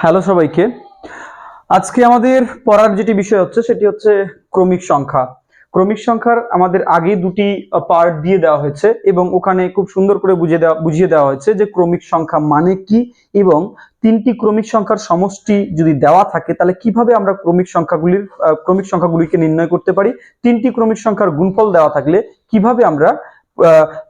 Hello সবাইকে। আজকে আমাদের পড়ার যেটি বিষয় হচ্ছে, সেটি হচ্ছে ক্রমিক সংখ্যা। ক্রমিক সংখ্যার আমাদের আগে দুটি পার্ট দিয়ে দেওয়া হয়েছে এবং ওখানে খুব সুন্দর করে বুঝিয়ে দেওয়া বুঝিয়ে দেওয়া হয়েছে যে ক্রমিক সংখ্যা মানে কি এবং তিনটি ক্রমিক সংখ্যার সমষ্টি যদি দেওয়া থাকে, তাহলে কীভাবে আমরা ক্রমিক সংখ্যাগুলির ক্রমিক সংখ্যাগুলিকে নির্ণয় করতে পারি? তিনটি ক্রমিক সংখ্যার গুণফল দেওয়া থাকলে কীভাবে আমরা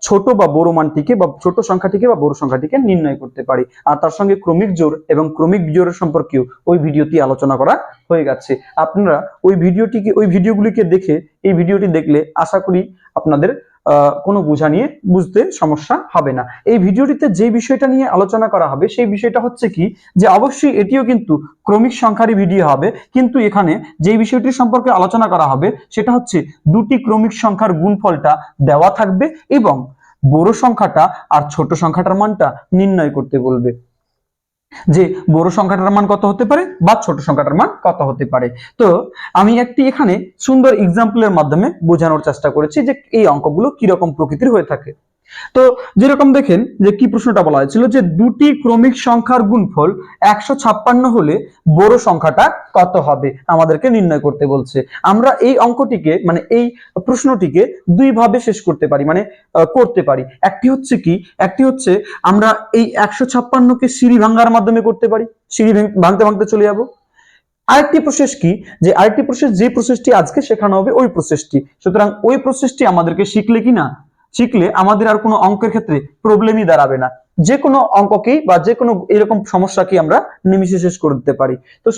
ছোট বা বড় মানটিকে বা ছোট সংখ্যাটিকে বা বড় সংখ্যাটিকে নির্ণয় করতে পারি। আর তার সঙ্গে ক্রমিক জোর এবং ক্রমিক বিজোড়ের সম্পর্কেও ওই ভিডিওটি আলোচনা করা হয়ে গেছে। আপনারা ওই ভিডিওটিকে, ওই ভিডিওগুলিকে দেখে এই ভিডিওটি দেখলে আশা করি আপনাদের কোনো বোঝা নিয়ে বুঝতে সমস্যা হবে না। এই ভিডিওটিতে যে বিষয়টা নিয়ে আলোচনা করা হবে, সেই বিষয়টা হচ্ছে কি, যে অবশ্যই এটিও কিন্তু ক্রমিক সংখ্যারই ভিডিও হবে, কিন্তু এখানে যে বিষয়টির সম্পর্কে আলোচনা করা হবে, সেটা হচ্ছে দুটি ক্রমিক সংখ্যার গুণফলটা দেওয়া থাকবে এবং বড় সংখ্যাটা আর ছোট সংখ্যাটার মানটা নির্ণয় করতে বলবে। যে বড় সংখ্যাটার মান কত হতে পারে বা ছোট সংখ্যাটার মান কত হতে পারে। তো আমি একটি এখানে সুন্দর এক্সাম্পলের মাধ্যমে বোঝানোর চেষ্টা করেছি যে এই অঙ্কগুলো কীরকম প্রকৃতির হয়ে থাকে। তো যেরকম দেখেন যে কি প্রশ্নটা বলা হয়েছিল যে দুটি ক্রমিক সংখ্যার গুণফল একশো ছাপ্পান্ন হলে বড় সংখ্যাটা কত হবে? আমাদেরকে নির্ণয় করতে বলছে। আমরা এই অঙ্কটিকে মানে এই প্রশ্নটিকে দুই ভাবে শেষ করতে পারি মানে করতে পারি। একটি হচ্ছে কি? একটি হচ্ছে আমরা এই একশো ছাপ্পান্নকে সিঁড়ি ভাঙার মাধ্যমে করতে পারি, সিঁড়ি ভেঙ- ভাঙতে ভাঙতে চলে যাব। আরেকটি প্রসেস কি? যে আরেকটি প্রসেস, যে প্রসেসটি আজকে শেখানো হবে ওই প্রসেসটি। সুতরাং ওই প্রসেসটি আমাদেরকে শিখলে কি না শিখলে আমাদের আর কোনো অঙ্কের ক্ষেত্রে প্রবলেমই দাঁড়াবে না। যে কোনো অঙ্ককেই বা যে কোনো এরকম সমস্যাকে আমরা নিমিশে শেষ করে দিতে পারি। তো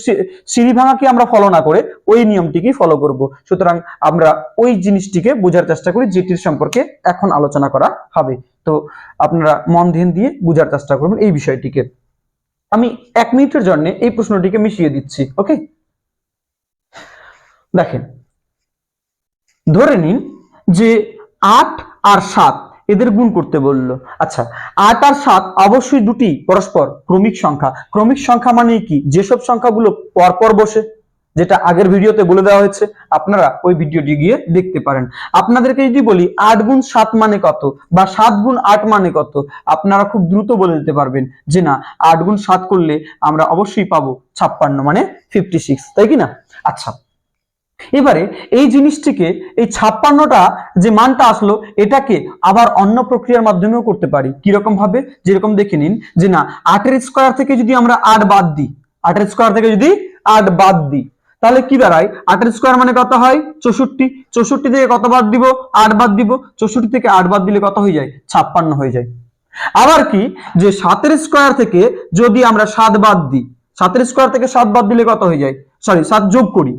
সিঁড়ি ভাঙাকে আমরা ফলো না করে ওই নিয়মটিকেই ফলো করব। সুতরাং আমরা ওই জিনিসটিকে বোঝার চেষ্টা করি, যেটির সম্পর্কে এখন আলোচনা করা হবে। তো আপনারা মন ধ্যান দিয়ে বোঝার চেষ্টা করবেন এই বিষয়টিকে। আমি এক মিনিটের জন্য এই প্রশ্নটিকে মিশিয়ে দিচ্ছি, ওকে? দেখেন, ধরে নিন যে আট আর সাত এদের গুণ করতে বলল। আচ্ছা আট আর সাত অবশ্যই দুটি পরস্পর ক্রমিক সংখ্যা। ক্রমিক সংখ্যা মানে কি? যেসব সংখ্যাগুলো পরপর বসে, যেটা আগের ভিডিওতে বলে দেওয়া হয়েছে, আপনারা ওই ভিডিওটি গিয়ে দেখতে পারেন। আপনাদেরকে যদি বলি, আট গুণ সাত মানে কত বা সাত গুণ আট মানে কত, আপনারা খুব দ্রুত বলে দিতে পারবেন যে না, আট গুণ সাত করলে আমরা অবশ্যই পাবো ছাপ্পান্ন মানে ফিফটি সিক্স তাই কি না? আচ্ছা এবারে এই জিনিসটিকে, এই ছাপ্পান্নটা যে মানটা আসলো, এটাকে আবার অন্য প্রক্রিয়ার মাধ্যমেও করতে পারি। কীরকম ভাবে? যেরকম দেখে নিন যে না, আটের স্কোয়ার থেকে যদি আমরা আট বাদ দিই, আটের স্কোয়ার থেকে যদি আট বাদ দিই, তাহলে কি দাঁড়ায় আটের স্কোয়ার মানে কত হয়? চৌষট্টি। চৌষট্টি থেকে কত বাদ দিব? আট বাদ দিব। চৌষট্টি থেকে আট বাদ দিলে কত হয়ে যায়? ছাপ্পান্ন হয়ে যায়। আবার কি? যে সাতের স্কোয়ার থেকে যদি আমরা সাত বাদ দিই, সাতের স্কোয়ার থেকে সাত বাদ দিলে কত হয়ে যায়? সরি সাত যোগ করি।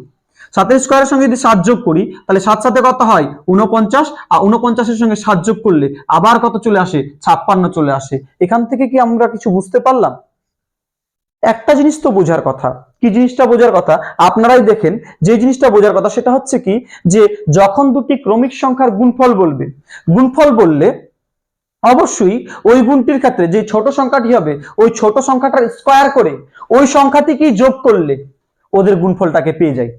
সাতের স্কোয়ারের সঙ্গে যদি সাত যোগ করি, তাহলে সাত সাথে কত হয়? উনপঞ্চাশ আর উনপঞ্চাশের সঙ্গে সাত যোগ করলে আবার কত চলে আসে? ছাপ্পান্ন চলে আসে। এখান থেকে কি আমরা কিছু বুঝতে পারলাম? একটা জিনিস তো বোঝার কথা। কি জিনিসটা বোঝার কথা? আপনারাই দেখেন, যে জিনিসটা বোঝার কথা সেটা হচ্ছে কি? যে যখন দুটি ক্রমিক সংখ্যার গুণফল বলবে, গুণফল বললে অবশ্যই ওই গুণটির ক্ষেত্রে যে ছোট সংখ্যাটি হবে, ওই ছোট সংখ্যাটার স্কোয়ার করে ওই সংখ্যাটিকেই যোগ করলে ওদের গুণফলটাকে পেয়ে যায়।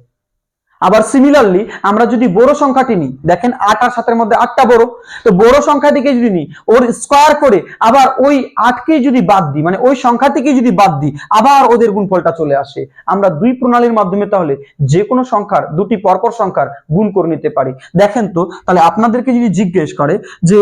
আবার সিমিলারলি আমরা যদি বড় সংখ্যাটি নিই, দেখেন আট আর সাতের মধ্যে আটটা বড়, তো বড় সংখ্যাটিকে যদি নিই, ওর স্কোয়ার করে আবার ওই আটকে যদি বাদ দিই মানে ওই সংখ্যাটিকে যদি বাদ দিই, আবার ওদের গুণফলটা চলে আসে। আমরা দুই প্রণালীর মাধ্যমে তাহলে যে কোনো সংখ্যার দুটি পরপর সংখ্যার গুণ করে নিতে পারি। দেখেন তো, তাহলে আপনাদেরকে যদি জিজ্ঞেস করে যে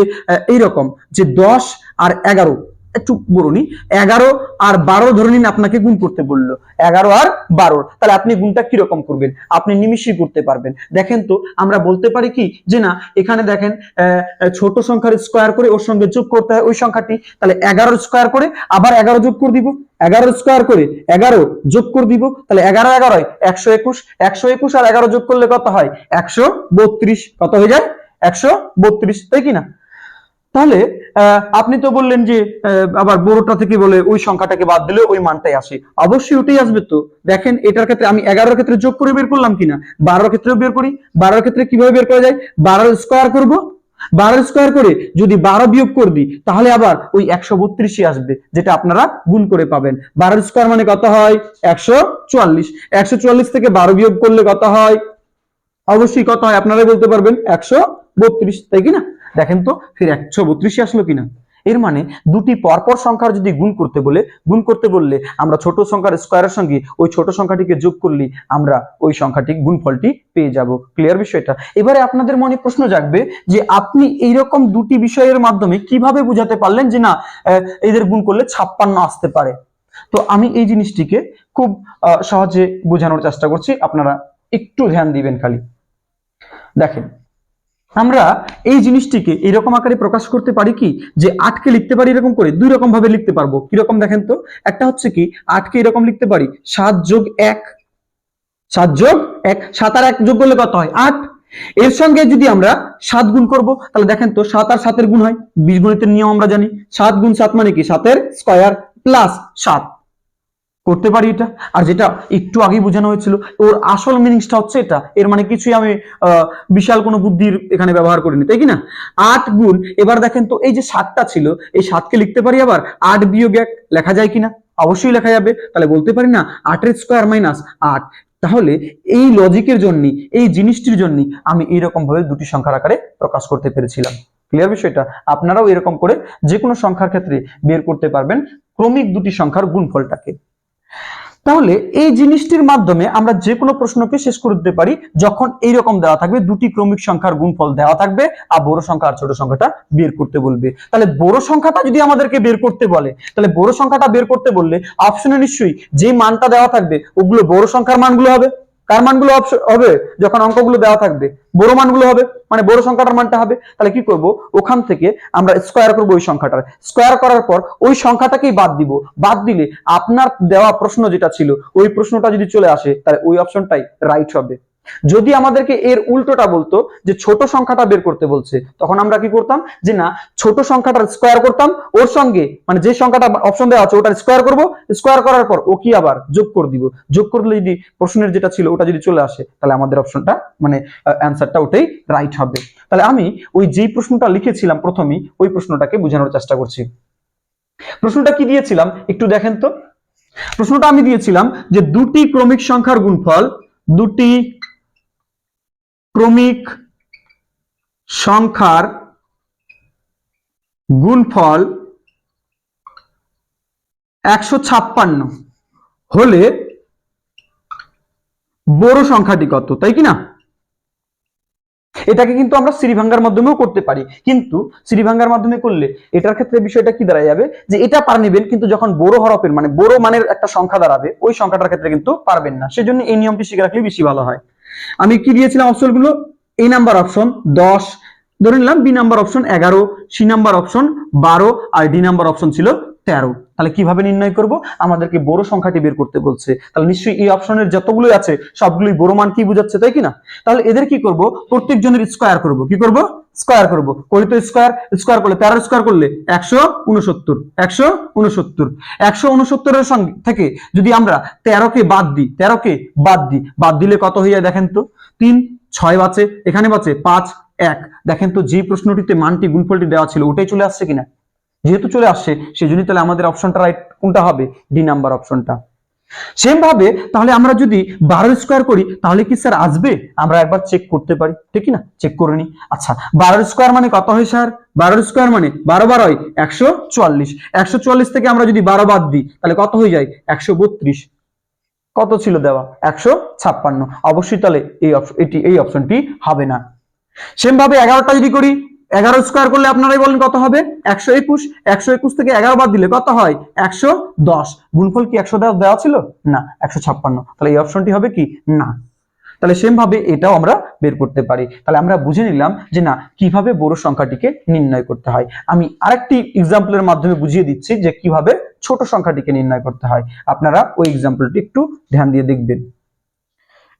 এইরকম যে দশ আর এগারো একটু বলুনি এগারো আর বারো ধরে নিন আপনাকে গুণ করতে বলল। এগারো আর বারোর তাহলে আপনি গুণটা কীরকম করবেন? আপনি নিমিষই করতে পারবেন। দেখেন তো, আমরা বলতে পারি কি যে না, এখানে দেখেন ছোট সংখ্যার স্কোয়ার করে ওর সঙ্গে যোগ করতে হয় ওই সংখ্যাটি। তাহলে এগারো স্কোয়ার করে আবার এগারো যোগ করে দিব। এগারো স্কোয়ার করে এগারো যোগ করে দিব। তাহলে এগারো এগারোয় একশো একুশ। একশো একুশ আর এগারো যোগ করলে কত হয়? একশো বত্রিশ। কত হয়ে যায়? একশো বত্রিশ। তাই কি না? তাহলে আপনি তো বললেন যে আবার বড়টা থেকে বলে ওই সংখ্যাটাকে বাদ দিলে ওই মানটাই আসে। অবশ্যই ওটাই আসবে তো। দেখেন, এটার ক্ষেত্রে আমি এগারোর ক্ষেত্রে যোগ করে বের করলাম কিনা? বারোর ক্ষেত্রেও বের করি। বারোর ক্ষেত্রে কীভাবে বের করা যায়? বারোর স্কোয়ার করব। বারো স্কোয়ার করে যদি বারো বিয়োগ করে দিই, তাহলে আবার ওই একশো বত্রিশই আসবে, যেটা আপনারা গুণ করে পাবেন। বারো স্কোয়ার মানে কত হয়? একশো চুয়াল্লিশ। একশো চুয়াল্লিশ থেকে বারো বিয়োগ করলে কত হয়? অবশ্যই কত হয়? আপনারাই বলতে পারবেন, একশো বত্রিশ। তাই কি না? দেখেন তো, ফির একশো বত্রিশে আসলো কিনা? এর মানে দুটি পরপর সংখ্যার যদি গুণ করতে বলে, গুণ করতে বললে আমরা ছোট সংখ্যার স্কোয়ারের সঙ্গে ওই ছোট সংখ্যাটিকে যোগ করলে আমরা ওই সংখ্যাটি গুণফলটি পেয়ে যাব। ক্লিয়ার বিষয়টা? এবারে আপনাদের মনে প্রশ্ন জাগবে যে আপনি এইরকম দুটি বিষয়ের মাধ্যমে কীভাবে বুঝাতে পারলেন যে না এদের গুণ করলে ছাপ্পান্ন আসতে পারে? তো আমি এই জিনিসটিকে খুব সহজে বোঝানোর চেষ্টা করছি। আপনারা একটু ধ্যান দিবেন খালি। দেখেন আমরা এই জিনিসটিকে এরকম আকারে প্রকাশ করতে পারি কি? যে আটকে লিখতে পারি এরকম করে, দুই রকম ভাবে লিখতে পারব। কীরকম দেখেন তো? একটা হচ্ছে কি, আটকে এরকম লিখতে পারি, সাত যোগ এক, সাত যোগ এক, সাত আর এক যোগ করলে কত হয়? আট। এর সঙ্গে যদি আমরা সাত গুণ করব, তাহলে দেখেন তো, সাত আর সাতের গুণ হয়। বীজগণিতের নিয়ম আমরা জানি। সাত গুণ সাত মানে কি? সাতের স্কয়ার প্লাস সাত। করতে পারি এটা? আর যেটা একটু আগেই বোঝানো হয়েছিল, ওর আসল মিনিংসটা হচ্ছে এটা। এর মানে কিছুই আমি বিশাল কোনো বুদ্ধির এখানে ব্যবহার করিনি, তাই কি না? আট গুণ, এবার দেখেন তো এই যে সাতটা ছিল, এই সাতকে লিখতে পারি আবার? আট বিয়োগ এক লেখা যায় কিনা? অবশ্যই লেখা যাবে। তাহলে বলতে পারি না, আটের স্কোয়ার মাইনাস আট। তাহলে এই লজিকের জন্য, এই জিনিসটির জন্য আমি এইরকম ভাবে দুটি সংখ্যার আকারে প্রকাশ করতে পেরেছিলাম। ক্লিয়ার বিষয়টা? আপনারাও এরকম করে যে কোনো সংখ্যার ক্ষেত্রে বের করতে পারবেন, ক্রমিক দুটি সংখ্যার গুণফলটাকে। তাহলে এই জিনিসটির মাধ্যমে আমরা যে কোনো প্রশ্নকে শেষ করে দিতে পারি, যখন এই রকম দেওয়া থাকবে, দুটি ক্রমিক সংখ্যার গুণফল দেওয়া থাকবে আর বড় সংখ্যা আর ছোট সংখ্যাটা বের করতে বলবে। তাহলে বড় সংখ্যাটা যদি আমাদেরকে বের করতে বলে, তাহলে বড় সংখ্যাটা বের করতে বললে অপশনে নিশ্চয়ই যে মানটা দেওয়া থাকবে, ওগুলো বড় সংখ্যার মানগুলো হবে। কার মানগুলো হবে? যখন অঙ্কগুলো দেওয়া থাকবে। বড় মানগুলো হবে? মানে বড় সংখ্যাটার মানটা হবে? তাহলে কি করব? ওখান থেকে আমরা স্কোয়ার করব ওই সংখ্যাটার। স্কোয়ার করার পর ওই সংখ্যাটাকেই বাদ দিব। বাদ দিলে আপনার দেওয়া প্রশ্ন যেটা ছিল, ওই প্রশ্নটা যদি চলে আসে, তাহলে ওই অপশনটাই রাইট হবে। যদি আমাদেরকে এর উল্টোটা বলতো যে ছোট সংখ্যাটা বের করতে বলছে, তখন আমরা কি করতাম? যে না, ছোট সংখ্যাটার স্কোয়ার করতাম, ওর সঙ্গে মানে যে সংখ্যাটা অপশন দেওয়া আছে ওটার স্কোয়ার করব স্কোয়ার করার পর ও কি আবার যোগ করে দিব? যোগ করলে যদি প্রশ্নের যেটা ছিল ওটা যদি চলে আসে, তাহলে আমাদের অপশনটা মানে অ্যান্সারটা ওটাই রাইট হবে। তাহলে আমি ওই যেই প্রশ্নটা লিখেছিলাম প্রথমেই, ওই প্রশ্নটাকে বোঝানোর চেষ্টা করছি। প্রশ্নটা কি দিয়েছিলাম? একটু দেখেন তো। প্রশ্নটা আমি দিয়েছিলাম যে দুটি ক্রমিক সংখ্যার গুণফল, দুটি ক্রমিক সংখ্যার গুণফল একশো ছাপ্পান্ন হলে বড় সংখ্যাটি কত, তাই কি এটাকে কিন্তু আমরা শ্রীভাঙ্গার মাধ্যমেও করতে পারি, কিন্তু শ্রীভাঙ্গার মাধ্যমে করলে এটার ক্ষেত্রে বিষয়টা কি দাঁড়ায় যাবে? যে এটা পার নেবেন, কিন্তু যখন বড় হরফের মানে বড় মানের একটা সংখ্যা দাঁড়াবে, ওই সংখ্যাটার ক্ষেত্রে কিন্তু পারবেন না। সেজন্য এই নিয়মটি শিখে রাখলে বেশি ভালো হয়। আমি কি দিয়েছিলাম অপশনগুলো এই নাম্বার অপশন দশ, ধরে নিলাম বি নাম্বার অপশন এগারো সি নাম্বার অপশন বারো আর ডি নাম্বার অপশন ছিল তেরো। তাহলে কীভাবে নির্ণয় করব? আমাদেরকে বড় সংখ্যাটি বের করতে বলছে। তাহলে নিশ্চয়ই এই অপশনের যতগুলোই আছে, সবগুলোই বড় মান কি বোঝাচ্ছে, তাই কি না? তাহলে এদের কি করব? প্রত্যেকজনের স্কোয়ার করব। কি করব? স্কোয়ার করব। করি তো স্কোয়ার স্কোয়ার করলে তেরো স্কোয়ার করলে একশো উনসত্তর একশো উনসত্তর। একশো উনসত্তরের সঙ্গে থেকে যদি আমরা তেরোকে বাদ দিই, তেরোকে বাদ দিই, বাদ দিলে কত হয়ে যায় দেখেন তো? তিন, ছয় বাঁচে, এখানে বাঁচে পাঁচ, এক। দেখেন তো যে প্রশ্নটিতে মানটি, গুণফলটি দেওয়া ছিল, ওটাই চলে আসছে কিনা? যেহেতু চলে আসছে সেই সেজন্যই তাহলে আমাদের অপশনটা রাইট কোনটা হবে? ডি নাম্বার অপশনটা সেম ভাবে, তাহলে আমরা যদি বারো স্কোয়ার করি, তাহলে কি স্যার আসবে? আমরা একবার চেক করতে পারি। ঠিক না চেক করে নি আচ্ছা বারো স্কোয়ার মানে কত হয় স্যার বারো স্কোয়ার মানে বারো বারোয় একশো চুয়াল্লিশ। একশো চুয়াল্লিশ থেকে আমরা যদি বারো বাদ দিই, তাহলে কত হয়ে যায়? একশো বত্রিশ। কত ছিল দেওয়া? একশো ছাপ্পান্ন। অবশ্যই তাহলে এই এটি, এই অপশনটি হবে না। সেম ভাবে এগারোটা যদি করি এগারো স্কোয়ার করলে আপনারাই বলেন কত হবে? একশো একুশ। একশো একুশ থেকে এগারো বাদ দিলে কত হয়? একশো দশ। গুণফল কি একশো দশ দেওয়া ছিল? না, একশো ছাপ্পান্ন। তাহলে এই অপশনটি হবে কি? না। তাহলে সেম ভাবে এটাও আমরা বের করতে পারি। তাহলে আমরা বুঝে নিলাম যে না, কীভাবে বড় সংখ্যাটিকে নির্ণয় করতে হয়। আমি আরেকটি এক্সাম্পলের মাধ্যমে বুঝিয়ে দিচ্ছি যে কীভাবে ছোট সংখ্যাটিকে নির্ণয় করতে হয়। আপনারা ওই এক্সাম্পলটি একটু ধ্যান দিয়ে দেখবেন।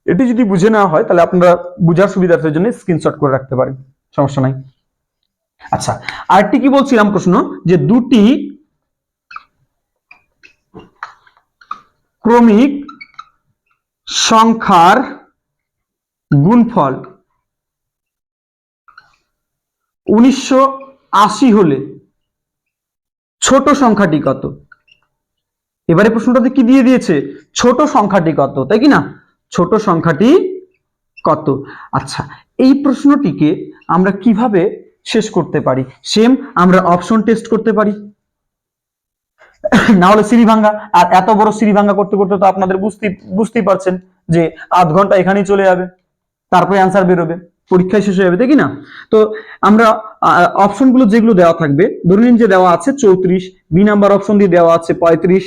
এটি যদি বুঝে নেওয়া হয়, তাহলে আপনারা বুঝার সুবিধার্থের জন্য স্ক্রিনশট করে রাখতে পারেন। সমস্যা নাই। আচ্ছা আরেকটি কি বলছিলাম প্রশ্ন যে দুটি ক্রমিক সংখ্যার গুণফল উনিশশো আশি হলে ছোট সংখ্যাটি কত? এবারে প্রশ্নটাতে কি দিয়ে দিয়েছে? ছোট সংখ্যাটি কত, তাই কি না? ছোট সংখ্যাটি কত? আচ্ছা এই প্রশ্নটিকে আমরা কীভাবে শেষ করতে পারি। সেম আমরা অপশন টেস্ট করতে পারি। না হলে সিঁড়ি ভাঙ্গা আর এত বড় সিঁড়ি ভাঙ্গা করতে করতে তো আপনাদের বুঝতে, বুঝতেই পারছেন যে আধ ঘণ্টা এখানেই চলে যাবে। তারপরে অ্যান্সার বেরোবে। পরীক্ষায় শেষ হয়ে যাবে দেখি না? তো আমরা অপশনগুলো যেগুলো দেওয়া থাকবে, ধরে নিন যে দেওয়া আছে চৌত্রিশ বি নাম্বার অপশন দিয়ে দেওয়া আছে পঁয়ত্রিশ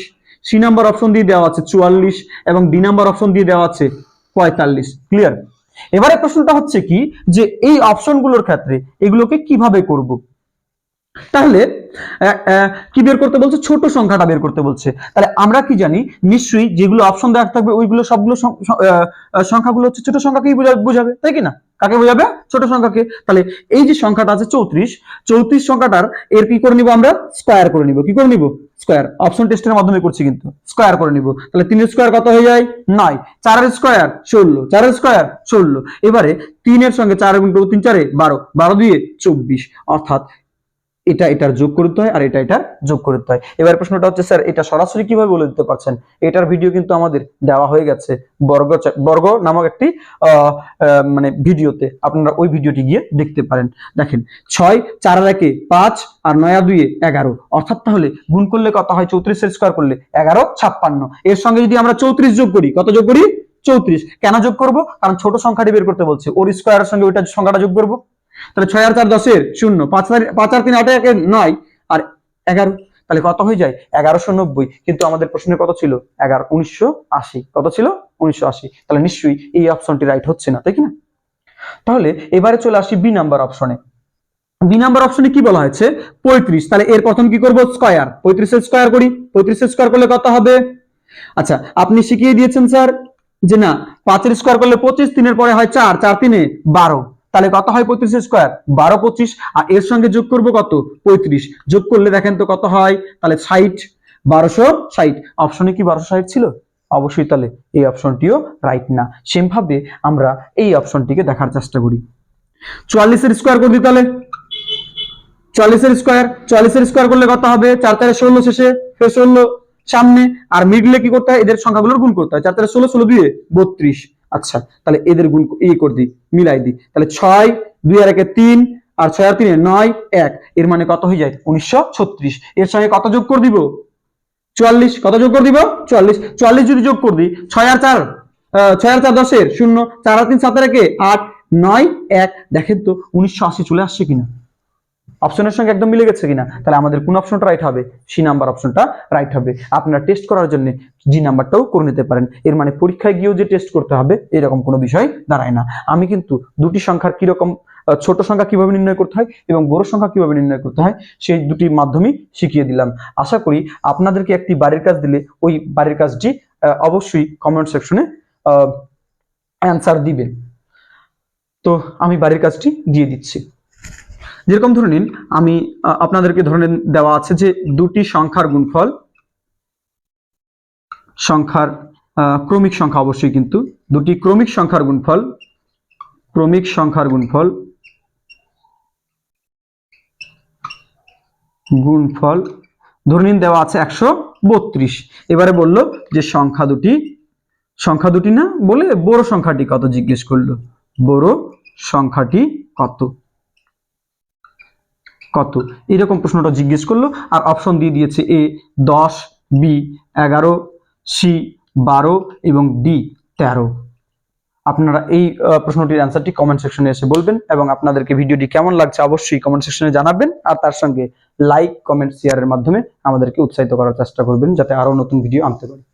সি নাম্বার অপশন দিয়ে দেওয়া আছে চুয়াল্লিশ, এবং ডি নাম্বার অপশন দিয়ে দেওয়া আছে পঁয়তাল্লিশ। ক্লিয়ার এবারে প্রশ্নটা হচ্ছে কি, যে এই অপশনগুলোর ক্ষেত্রে এগুলোকে কীভাবে করব? তাহলে কি বের করতে বলছে? ছোট সংখ্যাটা বের করতে বলছে। তাহলে আমরা কি জানি, নিশ্চয়ই যেগুলো অপশন দেওয়া থাকবে, ওইগুলো সবগুলো সংখ্যাগুলো হচ্ছে ছোট সংখ্যাকেই বোঝা- বোঝাবে, তাই কি না? কাকে বোঝাবে? ছোট সংখ্যাকে। তাহলে এই যে সংখ্যাটা আছে চৌত্রিশ চৌত্রিশ সংখ্যাটার এর কি করে নিব আমরা? স্কোয়ার করে নিব। কি করে নিব? স্কোয়ার। অপশন টেস্টের মাধ্যমে করছি কিন্তু। স্কোয়ার করে নিব। তাহলে তিনের স্কোয়ার কত হয়ে যায়? নয়। চারের স্কোয়ার ষোলো। চারের স্কোয়ার ষোলো। এবারে তিনের সঙ্গে চার গুণ করব তিন চারে বারো। বারো দিয়ে চব্বিশ। অর্থাৎ এটা এটার যোগ করতে হয় আর এটা এটার যোগ করতে হয়। এবার প্রশ্নটা হচ্ছে, স্যার, এটা সরাসরি কীভাবে বলে দিতে পারছেন? এটার ভিডিও কিন্তু আমাদের দেওয়া হয়ে গেছে বর্গ বর্গ নামক একটি মানে ভিডিওতে। আপনারা ওই ভিডিওটি গিয়ে দেখতে পারেন। দেখেন, ছয়, চার একে পাঁচ আর নয়া দুইয়ে এগারো। অর্থাৎ তাহলে গুণ করলে কত হয়? চৌত্রিশের স্কোয়ার করলে এগারো, ছাপ্পান্ন। এর সঙ্গে যদি আমরা চৌত্রিশ যোগ করি, কত যোগ করি? চৌত্রিশ। কেন যোগ করব? কারণ ছোট সংখ্যাটি বের করতে বলছে। ওর স্কোয়ারের সঙ্গে ওইটা সংখ্যাটা যোগ করব। তাহলে ছয় আর চার দশের শূন্য। পাঁচ পাঁচ আর তিন আটে একে নয়। আর এগারো তাহলে কত হয়ে যায়? এগারোশো নব্বই। কিন্তু আমাদের প্রশ্নে কত ছিল? এগারো উনিশশো আশি। কত ছিল? উনিশশো আশি। তাহলে নিশ্চয়ই এই অপশনটি রাইট হচ্ছে না, তাই কি না তাহলে এবারে চলে আসি বি নাম্বার অপশনে বি নাম্বার অপশনে কি বলা হয়েছে? পঁয়ত্রিশ। তাহলে এর প্রথম কি করব? স্কয়ার। পঁয়ত্রিশের স্কয়ার করি। পঁয়ত্রিশের স্কয়ার করলে কত হবে? আচ্ছা আপনি শিখিয়ে দিয়েছেন, স্যার, যে না, পাঁচের স্কোয়ার করলে পঁচিশ, তিনের পরে হয় চার চার তিনে বারো। তাহলে কত হয় পঁয়ত্রিশ স্কোয়ার? বারো পঁচিশ, আর এর সঙ্গে যোগ করব কত? পঁয়ত্রিশ। যোগ করলে দেখেন তো কত হয়? তাহলে ষাট, বারোশো ষাট। অপশনে কি বারোশো ষাট ছিল? অবশ্যই তাহলে এই অপশনটিও রাইট না। সেম ভাবে আমরা এই অপশনটিকে দেখার চেষ্টা করি। চুয়াল্লিশের স্কোয়ার করে দিই তাহলে? চল্লিশের স্কোয়ার চল্লিশের স্কোয়ার করলে কত হবে? চার চারে ষোলো শেষে ফের ষোলো সামনে। আর মিডলে কি করতে হয়? এদের সংখ্যাগুলোর গুণ করতে হয়। চার চারে ষোলো ষোলো দিয়ে বত্রিশ। আচ্ছা তাহলে এদের গুণ ইয়ে করে দিই, মিলাই দিই। তাহলে ছয়, দুই আর একে তিন, আর ছয় আর তিনে নয়, এক। এর মানে কত হয়ে যায়? উনিশশো ছত্রিশ। এর সঙ্গে কত যোগ করে দিব? চুয়াল্লিশ। কত যোগ করে দিব? চুয়াল্লিশ। চুয়াল্লিশ যদি যোগ করে দিই, ছয় আর চার ছয় আর চার দশের শূন্য, চার আর তিন সাতের একে আট, নয়, এক। দেখেন তো, উনিশশো আশি চলে আসছে কিনা? অপশনের সঙ্গে একদম মিলে গেছে কিনা? তাহলে আমাদের কোন অপশনটা রাইট হবে? সি নাম্বার অপশনটা রাইট হবে। আপনারা টেস্ট করার জন্য জি নাম্বারটাও করে নিতে পারেন। এর মানে পরীক্ষায় গিয়েও যে টেস্ট করতে হবে, এরকম কোনো বিষয় দাঁড়ায় না। আমি কিন্তু দুটি সংখ্যার কীরকম ছোট সংখ্যা কীভাবে নির্ণয় করতে হয় এবং বড় সংখ্যা কীভাবে নির্ণয় করতে হয়, সেই দুটি মাধ্যমেই শিখিয়ে দিলাম। আশা করি আপনাদেরকে একটি বাড়ির কাজ দিলে ওই বাড়ির কাজটি অবশ্যই কমেন্ট সেকশনে অ্যান্সার দিবেন তো আমি বাড়ির কাজটি দিয়ে দিচ্ছি। যেরকম ধরে নিন, আমি আপনাদেরকে ধরে দেওয়া আছে যে দুটি সংখ্যার গুণফল, সংখ্যার ক্রমিক সংখ্যা অবশ্যই কিন্তু, দুটি ক্রমিক সংখ্যার গুণফল, ক্রমিক সংখ্যার গুণফল গুণফল, ধরে নিন দেওয়া আছে একশো বত্রিশ। এবারে বলল যে সংখ্যা দুটি সংখ্যা দুটি না বলে বড় সংখ্যাটি কত জিজ্ঞেস করল? বড় সংখ্যাটি কত? কত? এরকম প্রশ্নটা জিজ্ঞেস করল, আর অপশন দিয়ে দিয়েছে এ দশ বি এগারো সি বারো এবং ডি তেরো। আপনারা এই প্রশ্নটির অ্যান্সারটি কমেন্ট সেকশনে এসে বলবেন এবং আপনাদেরকে ভিডিওটি কেমন লাগছে অবশ্যই কমেন্ট সেকশনে জানাবেন, আর তার সঙ্গে লাইক কমেন্ট শেয়ারের মাধ্যমে আমাদেরকে উৎসাহিত করার চেষ্টা করবেন যাতে আরও নতুন ভিডিও আনতে পারি।